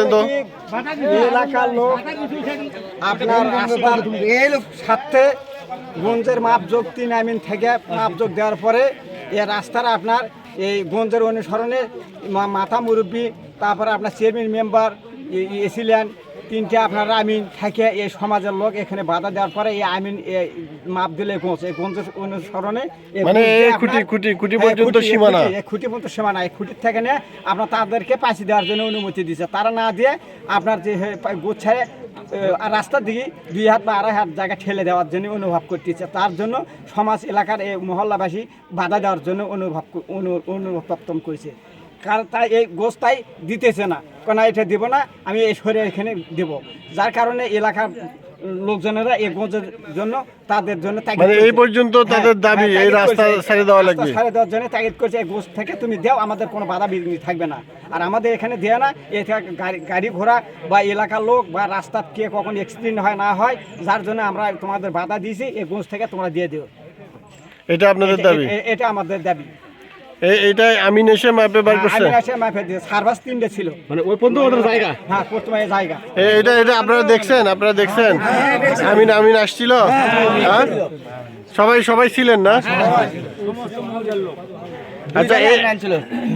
বলেন তো। এলাকার লোক আপনার রাস্তার স্বার্থে গঞ্জের মাপযোগ তিন আমিন থেকে মাপযোগ দেওয়ার পরে এ রাস্তার আপনার এই গঞ্জের অনুসরণে মাথা মুরব্বী, তারপরে আপনার চেয়ারম্যান, মেম্বার এসিলেন তিনটে আপনার আমিন থাকে এই সমাজের লোক এখানে বাধা দেওয়ার পরে এই আমিন মাপ দিলে গঞ্জ এই গঞ্জের অনুসরণে মানে খুঁটি- খুঁটি- খুঁটি পর্যন্ত সীমানা। এই খুঁটি পর্যন্ত সীমানা। এই খুঁটির থেকে নিয়ে আপনার তাদেরকে পাশি দেওয়ার জন্য অনুমতি দিচ্ছে তারা না দিয়ে আপনার যে গোছায় আর রাস্তার দিকে দুই হাত বা আড়াই হাত জায়গা ঠেলে দেওয়ার জন্য অনুভব করতেছে। তার জন্য সমাজ এলাকার এই মহল্লাবাসী বাধা দেওয়ার জন্য অনুভব ক- অনু- অনুপ্রপ্তম করেছে। কারণ তাই এই গোছ তাই দিতেছে না। কেন এটা দেবো না আমি এই শরীর এখানে দেব। যার কারণে এলাকার লোকজনেরা এই গোছের জন্য তাদের জন্য মানে এই পর্যন্ত তাদের হ্যাঁ, দাবি হ্যাঁ, এই রাস্তা ছেড়ে দেওয়া লাগবে। ছেড়ে দেওয়ার জন্য তাগিদ করছে। এই গোছ থেকে তুমি দেও আমাদের কোনো বাধা বিঘ্নি থাকবে না। আর আমাদের এখানে দেয় না এ থেকে গাড়ি গাড়ি ঘোড়া বা এলাকার লোক বা রাস্তার কে কখন অ্যাক্সিডেন্ট হয় না হয় যার জন্য আমরা তোমাদের বাধা দিয়েছি এই গোছ থেকে তোমরা দিয়ে দিও। এটা আপনাদের দাবি? এটা আমাদের দাবি। এ- এইটাই আমিন এসে মাপে বার করছে? আমি আসে মাফে দিয়ে সার্ভাস তিনটে ছিল। মানে ওই পর্যন্ত ওদের জায়গা? হ্যাঁ প্রথমে জায়গা। এ- এটা এটা আপনারা দেখছেন আপনারা দেখছেন? আমিন আমিন আসছিল? হ্যাঁ? সবাই সবাই ছিলেন না? আচ্ছা এ-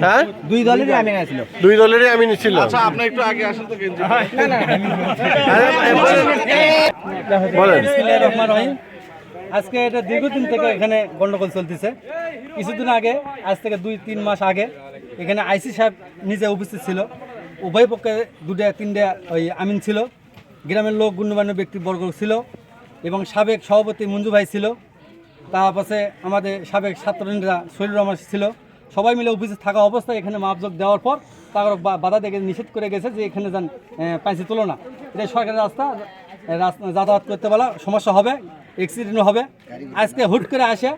হ্যাঁ? দুই দলেরই আমি ছিল। দুই দলেরই আমিন ছিল। বলেন। বিসমিল্লাহির রহমানির রহিম। আজকে এটা দীর্ঘদিন থেকে এখানে গন্ডগোল চলতেছে। কিছুদিন আগে, আজ থেকে দুই, তিন মাস আগে এখানে আইসি সাহেব নিজে উপস্থিত ছিল। উভয় পক্ষে দুটা তিনটা ওই আমিন ছিল। গ্রামের লোক গণ্যমান্য ব্যক্তিবর্গ ছিল এবং সাবেক সভাপতি মঞ্জু ভাই ছিল। তারপরে আমাদের সাবেক ছাত্ররা শরীর রহমান ছিল। সবাই মিলে উপস্থিত থাকা অবস্থায় এখানে মাপযোগ দেওয়ার পর তারা বা- বাধা দেখে নিষেধ করে গেছে যে এখানে যান পাইসি তুলো না এটা সরকারি রাস্তা রাস্তা। যাতায়াত করতে বলা সমস্যা হবে অ্যাক্সিডেন্ট হবে। আজকে হুট করে আসে।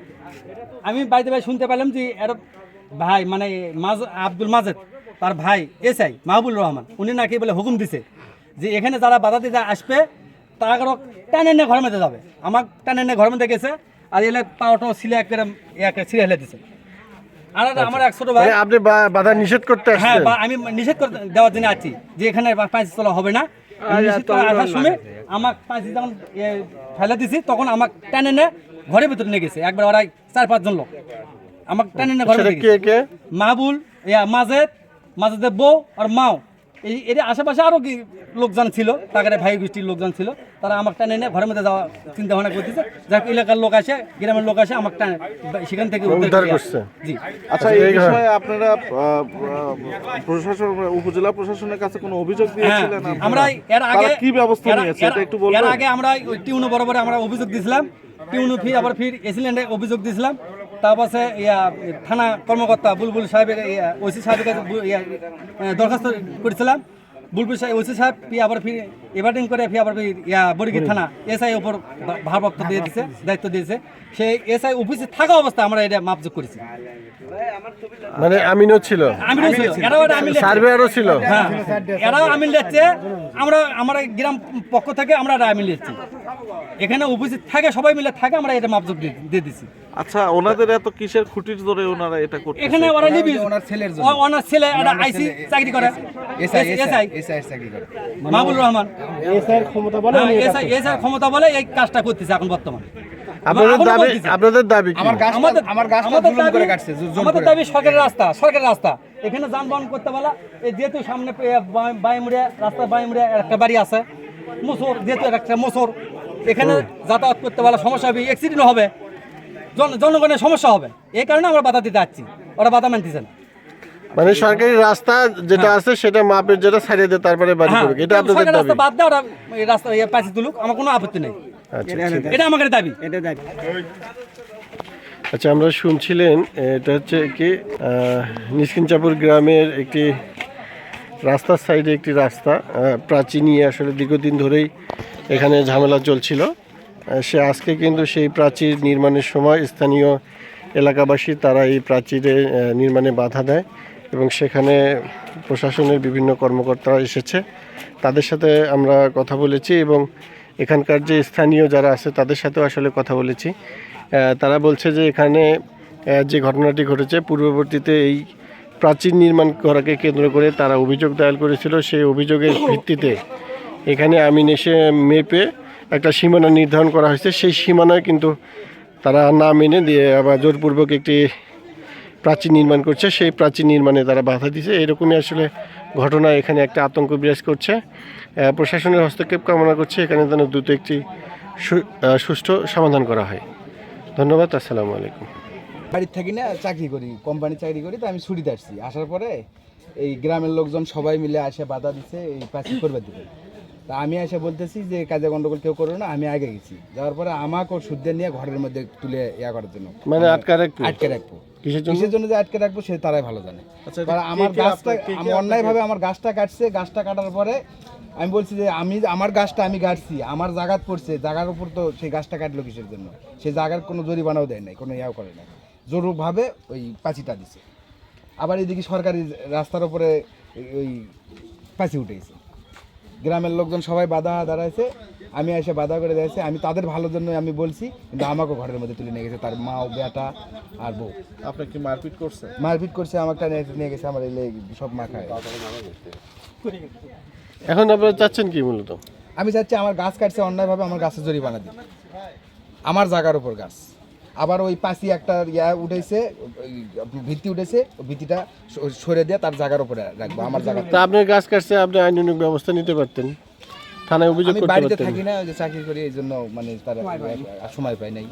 আমি বাড়িতে ভাই শুনতে পেলাম যে এর ভাই মানে মাজ আব্দুল মাজেদ তার ভাই এসআই মাহবুল রহমান উনি নাকি বলে হুকুম দিছে যে এখানে যারা বাধা দিতে আসবে তারা কারও টানে এনে ঘরের মধ্যে যাবে। আমার টানে এনে ঘরের মধ্যে গেছে আর এলে পাওয়াটাও সিলে একেবারে একে ছিঁড়ে হেলে দিছে। আর আমার এক ছোট ভাই মানে আপনি বাধা নিষেধ করতে হ্যাঁ আমি নিষেধ করে দেওয়ার জন্য আছি যে এখানে পাঁচ তলা হবে না। আসার সময় আমার পাঁচ যখন ফেলে দিছি তখন আমাকে টানে নে ঘরের ভিতরে নিয়ে গেছে। একবার ওরাই চার পাঁচজন লোক। আমাকে টানে নে ঘরের মাহবুল ইয়া মাজেদ মাজেদের বউ আর মাও। এই এর আশেপাশে আরও কি লোকজন ছিল তাকারে ভাই গোষ্ঠীর লোকজন ছিল তারা আমার টানে এনে ঘরের মধ্যে যাওয়া চিন্তা ভাবনা করতেছে। যাক এলাকার লোক আসে গ্রামের লোক আসে আমার টানে সেখান থেকে উদ্ধার করছে। জি। আচ্ছা আচ্ছা, এই বিষয়ে আপনারা প্রশাসন উপজেলা প্রশাসনের কাছে কোনো অভিযোগ হ্যাঁ, দিয়েছিলেন? আমরা এর আগে কি ব্যবস্থা নিয়েছে এটা একটু এর আগে আমরা টিউনো বরাবর আমরা অভিযোগ দিয়েছিলাম টিউনো ফির আবার ফির এসিল্যান্ডে অভিযোগ দিয়েছিলাম তারপরে ইয়া থানা কর্মকর্তা বুলবুল সাহেবের ইয়া ওসি সাহেবের কাছে ইয়া, দরখাস্ত করেছিলাম। বুলবুল সাহেব ওসি সাহেব ফি আবার ফির এভার্টিং করে ফি আবার ফির ইয়া বরগি থানা এসআই ওপর ভারপ্রাপ্ত দিয়ে দিয়েছে দায়িত্ব দিয়েছে। সেই এসআই অফিসে থাকা অবস্থায় আমরা এটা মাপযোগ করেছি। মানে আমিনও ছিল। আমিনও ছিল। এরাও আমিন। সার্ভেয়ারও ছিল। হ্যাঁ। এরাও আমিন লিখছে আমরা আমরা গ্রাম পক্ষ থেকে আমরা আমিন লিখছি এখানে উপস্থিত থাকে সবাই মিলে থাকে আমরা এটা মাপযোগ দিয়ে দিছি। আচ্ছা ওনাদের এত কিসের খুঁটির ধরে ওনারা এটা করতে এখানে ওরা নিবি ওনার ছেলের জন্য। ওনার ছেলে একটা আইসি চাকরি করে। এসআই। মাহবুল রহমান। এসআই ক্ষমতা বলে হ্যাঁ, এসআই এসআই ক্ষমতা বলে এই কাজটা করতেছে এখন বর্তমানে। আপনাদের দাবি আপনাদের দাবি কি? আমাদের আমার গাছটা জুলুম করে কাটছে আমাদের দাবি সরকারের রাস্তা সরকারের রাস্তা। এখানে যানবাহন করতে বলা এই যেহেতু সামনে বাইমুড়িয়া রাস্তা বাইমুড়িয়া একটা বাড়ি আছে মুসর যেহেতু একটা মুসর এখানে যাতায়াত করতে বলা সমস্যা হবে অ্যাক্সিডেন্ট হবে। জনগণের সমস্যা হবে। এই কারণে আমরা বাধা দিতে যাচ্ছি ওরা বাধা মানতেছে না। মানে সরকারি রাস্তা যেটা আছে সেটা মাপের যেটা ছাড়িয়ে দিয়ে তারপরে বাড়ি হ্যাঁ করবে। এটা আপনাদের দাবি? রাস্তা বাদ দেয় ওরা এই রাস্তা পাশে তুলুক আমার কোনো আপত্তি নেই। আচ্ছা ঠিক এটা আমাদের দাবি। এটা দেখ আচ্ছা আমরা শুনছিলেন এটা হচ্ছে কি নিষ্কিনচাপুর গ্রামের একটি রাস্তার সাইডে একটি রাস্তা আহ, প্রাচীর নিয়ে আসলে দীর্ঘদিন ধরেই এখানে ঝামেলা চলছিল। সে আজকে কিন্তু সেই প্রাচীর নির্মাণের সময় স্থানীয় এলাকাবাসী তারা এই প্রাচীরে নির্মাণে বাধা দেয় এবং সেখানে প্রশাসনের বিভিন্ন কর্মকর্তারা এসেছে। তাদের সাথে আমরা কথা বলেছি এবং এখানকার যে স্থানীয় যারা আছে তাদের সাথেও আসলে কথা বলেছি। তারা বলছে যে এখানে যে ঘটনাটি ঘটেছে পূর্ববর্তীতে এই প্রাচীর নির্মাণ করাকে কেন্দ্র করে তারা অভিযোগ দায়ের করেছিল। সেই অভিযোগের ভিত্তিতে এখানে আমিন এসে মেপে একটা সীমানা নির্ধারণ করা হয়েছে। সেই সীমানায় কিন্তু তারা না মেনে দিয়ে আবার জোরপূর্বক একটি প্রাচীর নির্মাণ করছে। সেই প্রাচীর নির্মাণে তারা বাধা দিছে এরকমই আসলে ঘটনা এখানে একটা আতঙ্ক বিরাজ করছে। প্রশাসনের হস্তক্ষেপ কামনা করছে। এখানে যেন দ্রুত একটি সুষ্ঠু সমাধান করা হয়। ধন্যবাদ। আসসালামু আলাইকুম। বাড়ির থাকি না চাকরি করি কোম্পানি চাকরি করি তো আমি ছুটিতে আসছি। আসার পরে এই গ্রামের লোকজন সবাই মিলে আসে বাধা দিছে এই পাঁচি করবে দিবে তা আমি এসে বলতেছি যে কাজে গন্ডগোল কেউ করবে না আমি আগে গেছি। যাওয়ার পরে আমাকে ওর সুদ্ধে নিয়ে ঘরের মধ্যে তুলে ইয়া করার জন্য। মানে আটকা রাখব? আটকে রাখব। কিসের জন্য? যে আটকে রাখব সে তারাই ভালো জানে। আচ্ছা, আমার গাছটা আমি অন্যায়ভাবে আমার গাছটা কাটছে গাছটা কাটার পরে আমি বলছি যে আমি আমার গাছটা আমি কাটছি আমার জায়গাত পড়ছে জায়গার উপর তো সেই গাছটা কাটলো কিসের জন্য? সেই জায়গার কোনো জরিমানাও দেয় নাই কোনো ইয়াও করে নাই। জরুরভাবে ওই পাঁচিটা দিছে। আবার এদিকে সরকারি রাস্তার উপরে ওই- পাঁচি উঠেছে। গ্রামের লোকজন সবাই বাধা দাঁড়াইছে আমি এসে বাধা করে দিয়েছে আমি তাদের ভালোর জন্য আমি বলছি কিন্তু আমাকে ঘরের মধ্যে তুলে নিয়ে গেছে তার মা ও বেটা আর বউ। আপনার কি মারপিট করছে মারপিট করছে আমাকে নিয়ে- নিয়ে গেছে আমার এলে সব মাখায়। এখন আপনারা চাচ্ছেন কি মূলত? আমি চাচ্ছি আমার গাছ কাটছে অন্যায়ভাবে আমার গাছের জরিমানা দিই আমার জায়গার উপর গাছ। আবার ওই পাশি একটা ইয়া উঠেছে ভিত্তি উঠেছে ওই ভিত্তিটা সরে দিয়ে তার জায়গার উপরে রাখব আমার জায়গা তা আপনার গাছ কাটছে আপনি আইনানুগ ব্যবস্থা নিতে পারতেন। থানায় অভিযোগ আমি পারতেন বাড়িতে থাকি না ওই যে চাকরি করি এই জন্য মানে তার সময় পাই নাই।